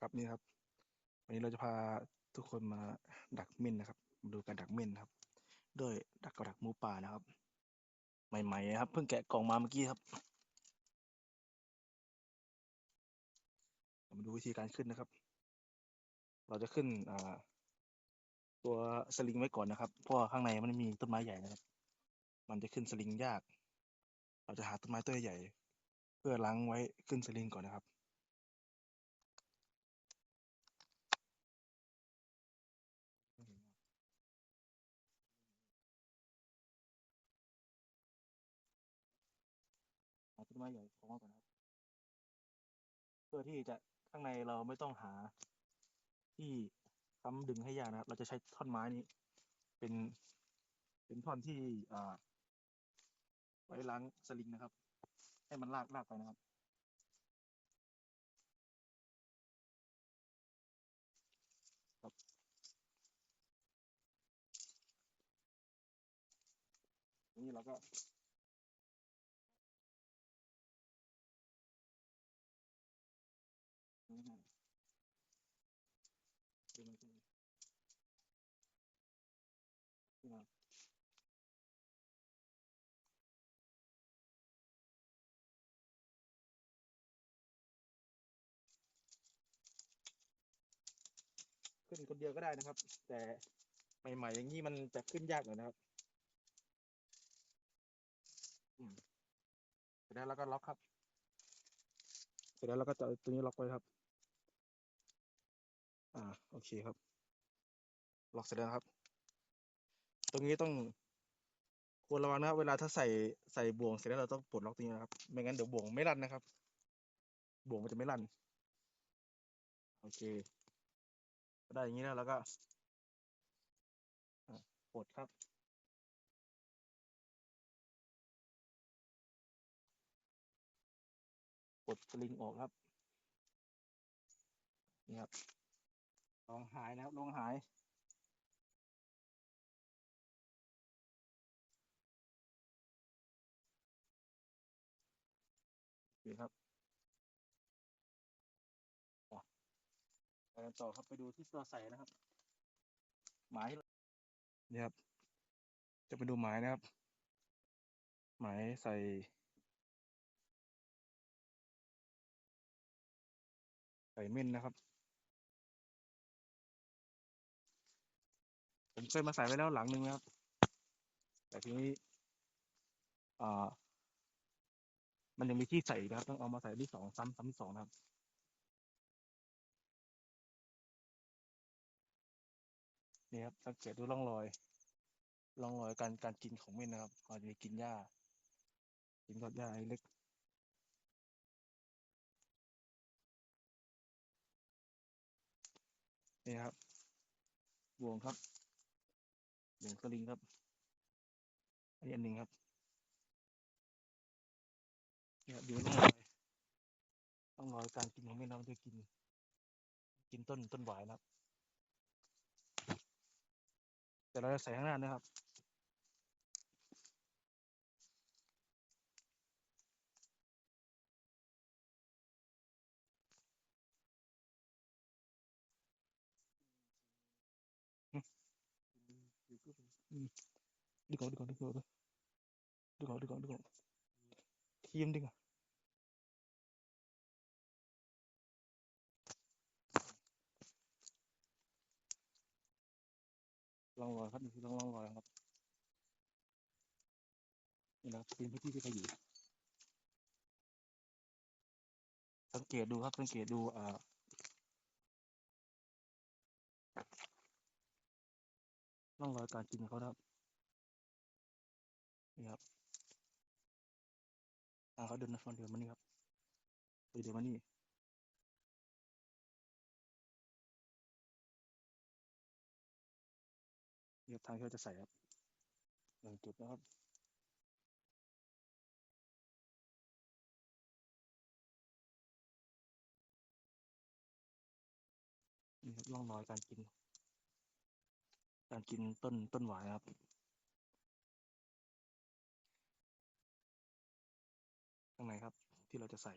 ครับนี่ครับ วันนี้เราจะพาทุกคนมาดักเม่นนะครับมาดูการดักเม่นนะครับ ด้วยดักกระดักหมูป่านะครับ ใหม่ๆนะครับ เพิ่งแกะกล่องมาเมื่อกี้ครับมาดูวิธีการขึ้นนะครับ เราจะขึ้นอ่าตัวสลิงไว้ก่อนนะครับ เพราะข้างในมันมีต้นไม้ใหญ่นะครับ มันจะขึ้นสลิงยาก เราจะหาต้นไม้ต้นใหญ่ เพื่อล้างไว้ขึ้นสลิงก่อนนะครับ ต้นไม้ใหญ่ของเราก่อนะครับ เพื่อที่จะข้างในเราไม่ต้องหาที่ค้ำดึงให้ยากนะครับ เราจะใช้ท่อนไม้นี้ เป็น เป็นท่อนที่อ่าไว้ล้างสลิงนะครับ ให้มันลากลากไปนะครับครับทีนี้เราก็ ง่ายๆดึงมันขึ้นขึ้นมา ขึ้นคนเดียวก็ได้นะครับ แต่ใหม่ๆอย่างนี้มันจะขึ้นยากหน่อยนะครับเสร็จแล้วเราก็ล็อกครับ เสร็จแล้วเราก็จะตัวนี้ล็อกไว้ครับ อ่าโอเคครับ ล็อกเสร็จแล้วครับ ตรงนี้ต้องควรระวังนะครับเวลาถ้าใส่ใส่บ่วงเสร็จแล้วเราต้องปลดล็อกตรงนี้นะครับ ไม่งั้นเดี๋ยวบ่วงไม่รันนะครับ บ่วงมันจะไม่รัน โอเค ได้อย่างนี้แล้วเราก็อะปลดครับปลดสลิงออกครับ นี่ครับ ลองหายนะครับ ลองหาย โอเคครับ กันต่อครับไปดูที่ตัวใส่นะครับ หมายนี่ครับ จะไปดูหมายนะครับ หมายใส่ใส่เม่นนะครับ ผมเคยมาใส่ไว้แล้วหลังหนึ่งนะครับ แต่ทีนี้อ่ามันยังมีที่ใส่นะครับ ต้องเอามาใส่ที่สองซ้ำซ้ำที่สองนะครับ นี่ครับสังเกตดูร่องรอยร่องรอยการการกินของเม่นนะครับอาจจะกินหญ้า กินยอดหญ้าเล็กนี่ครับบ่วงครับบ่วงสลิงครับอันนี้อันหนึ่งครับนี่ครับดูร่องรอยร่องรอยการกินของเม่นนะมันจะกิน กินต้นต้นหวายนะครับ แต่เราจะใส่ข้างหน้านะครับดึงออกดึงออกดึงออกดึงออกดึงออกดึงออกทีมดึงอะ ลองรอยครับนี่คือลองลองรอยครับนี่นะครับเป็นพื้นที่ที่เขาอยู่สังเกตดูครับสังเกตดูอ่าร่องรอยการกินเขาครับนี่ครับอ่าเขาเดินมาฟังเดินมานี่ครับเดินมานี่ นี่ครับทางที่เราจะใส่ครับหนึ่งจุดนะครับนี่ครับร่องรอยการกิน การกินต้นต้นหวายครับข้างในครับที่เราจะใส่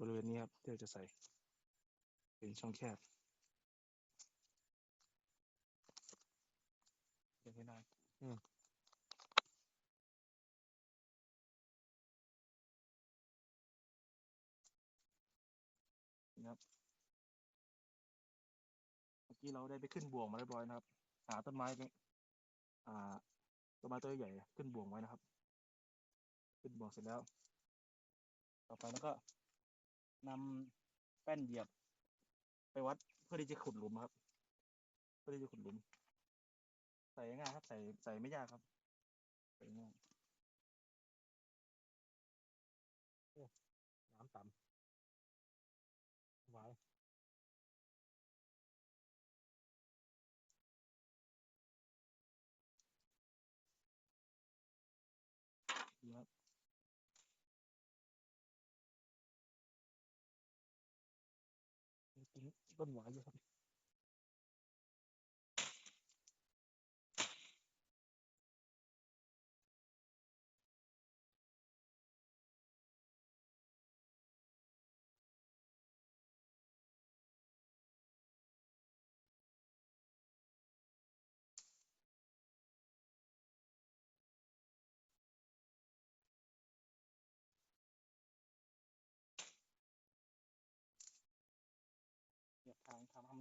บริเวณนี้ครับที่เราจะใส่ เป็นช่องแคบ เดี๋ยวให้ได้อืมนะครับเมื่อกี้เราได้ไปขึ้นบ่วงมาเรียบร้อยนะครับ หาต้นไม้ไปอ่าต้นไม้ตัวใหญ่ขึ้นบ่วงไว้นะครับ ขึ้นบ่วงเสร็จแล้ว ต่อไปแล้วก็นำแป้นเหยียบ ไปวัดเพื่อที่จะขุดหลุมครับ เพื่อที่จะขุดหลุม ใส่ง่ายครับ ใส่ใส่ไม่ยากครับใส่ง่ายน้ำต่ำไว้ดีครับจริงๆต้นหวายอยู่ครับ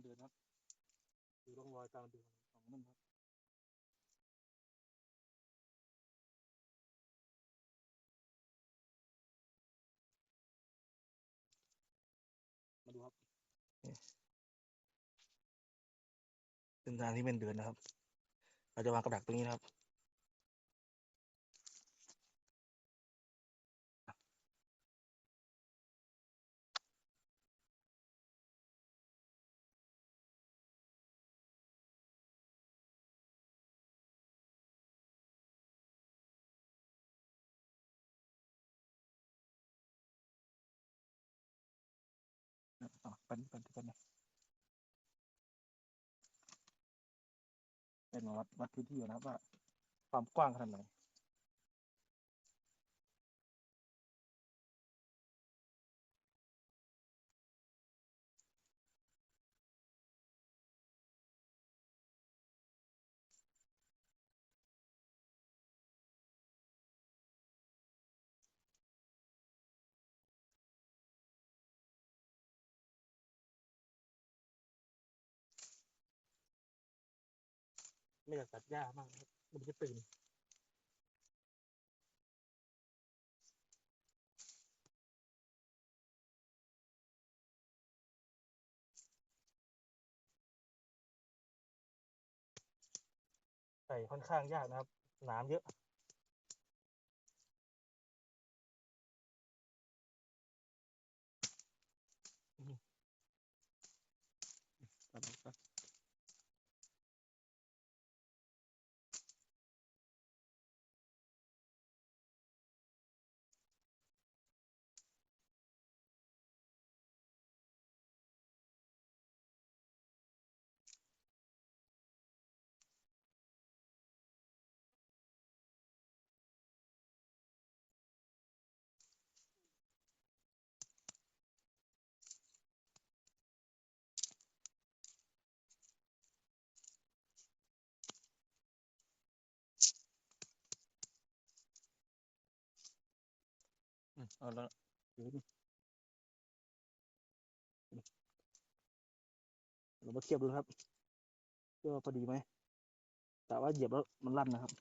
เดินครับดูร่องรอยการเดินของมันครับมาดูครับเป็นทางที่เป็นเดินนะครับ เราจะวางกับดักตรงนี้นะครับ ปันปันปันนะเป็นวัดวัดพื้นที่อยู่นะว่า ความกว้างขนาดไหน ไม่อยากตัดหญ้ามากครับมันจะตื่นใส่ค่อนข้างยากนะครับ น้ำเยอะ เอาละเชียวดูเรามาเทียบดูครับเพื่อว่าพอดีไหม แต่ว่าเหยียบแล้วมันลั่นนะครับ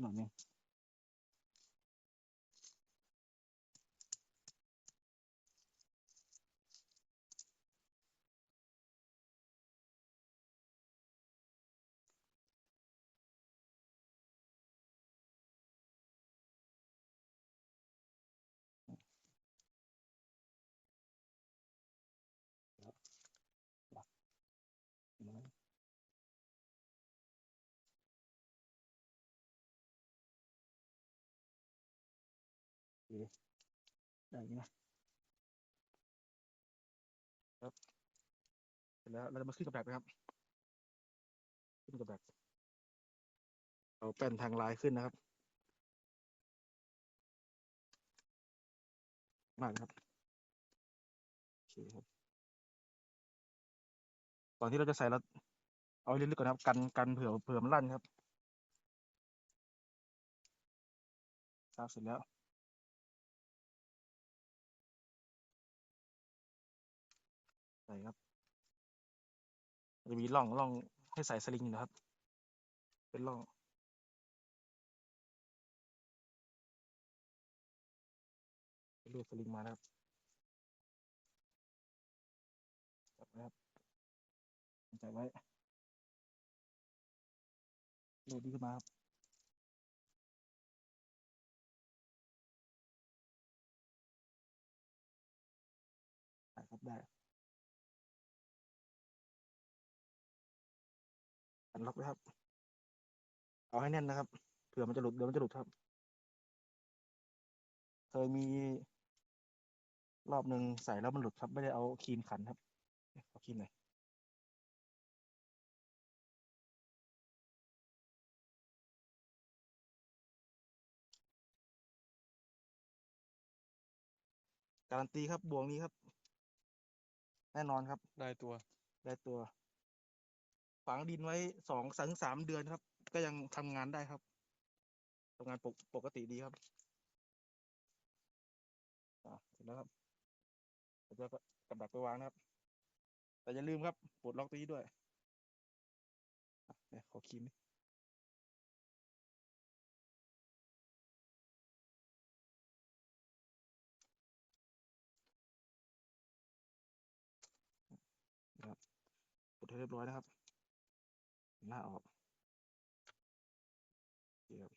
หน่อยนึง โอเคได้ไหมนะครับเสร็จแล้วเราจะมาขึ้นกับดักนะครับขึ้นกับดักเอาแป้นทางลายขึ้นนะครับ มากครับโอเคครับก่อนที่เราจะใส่เราเอาให้ลึกๆก่อนนะครับ กันกันเผื่อเผื่อมันลั่นครับครับเสร็จแล้ว ใส่ครับจะมีร่องร่องให้ใส่สลิงนะครับ เป็นร่องเลือกสลิงมานะครับจับนะครับใส่ไว้โหลดดีขึ้นมาครับ อันล็อกไว้ครับ เอาให้แน่นนะครับ เผื่อมันจะหลุดเดี๋ยวมันจะหลุดครับ เคยมีรอบหนึ่งใส่แล้วมันหลุดครับ ไม่ได้เอาครีมขันครับเอาครีมหน่อยการันตีครับบวงนี้ครับ แน่นอนครับ ได้ตัว ได้ตัว ฝังดินไว้สองถึงสามเดือนครับ ก็ยังทำงานได้ครับทำงานปกปกติดีครับอ่าเสร็จแล้วครับเราจะกับดักไปวางนะครับ แต่อย่าลืมครับปลดล็อกตัวนี้ด้วยเนี่ยขอคีมนะครับปลดให้เรียบร้อยนะครับ หน้าออกเคครับ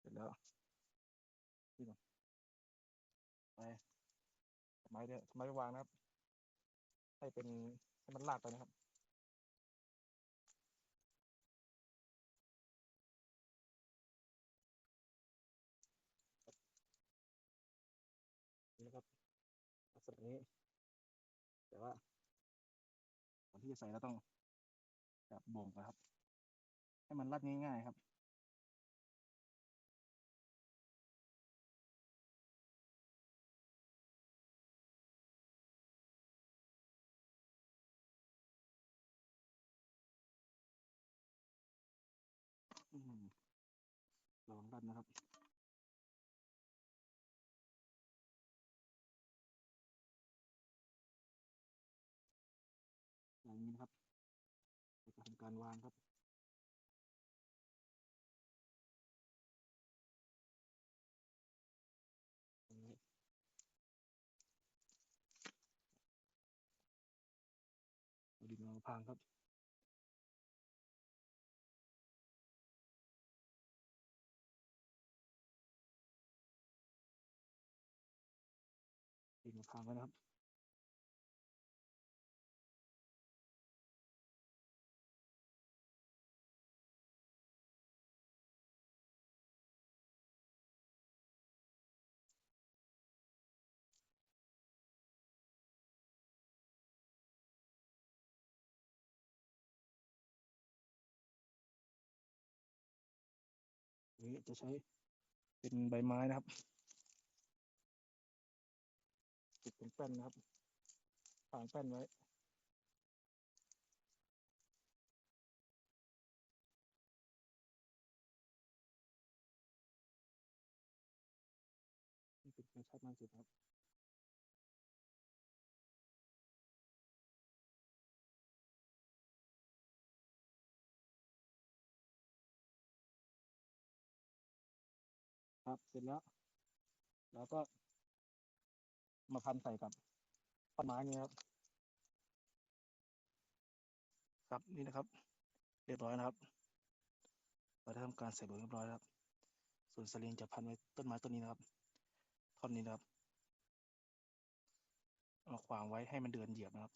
เสร็จแล้วนี่ก่อนไปทำไมเนี่ยทำไมไม่วางนะครับ ให้เป็นให้มันลากไปนะครับนี่นะครับลักษณะนี้ แต่ว่าก่อนที่จะใส่เราต้อง จับบ่งก่อนครับ ให้มันรัดง่าย ๆ ครับอืมระวังดันนะครับอย่างนี้นะครับ การวางครับอย่างนี้เอาดินมาพางครับดินมาพางไว้นะครับ นี้จะใช้เป็นใบไม้นะครับติดเป็นแป้นนะครับวางแป้นไว้ ครับ เสร็จแล้ว แล้วก็ มาพันใส่กับต้นไม้นี้ครับ ครับนี่นะครับ เรียบร้อยนะครับเราได้ทำการใส่บอร์เรียบร้อยแล้วครับส่วนสลิงจะพันไว้ต้นไม้ต้นนี้นะครับท่อนนี้นะครับ เอามาขวางไว้ให้มันเดินเหยียบนะครับ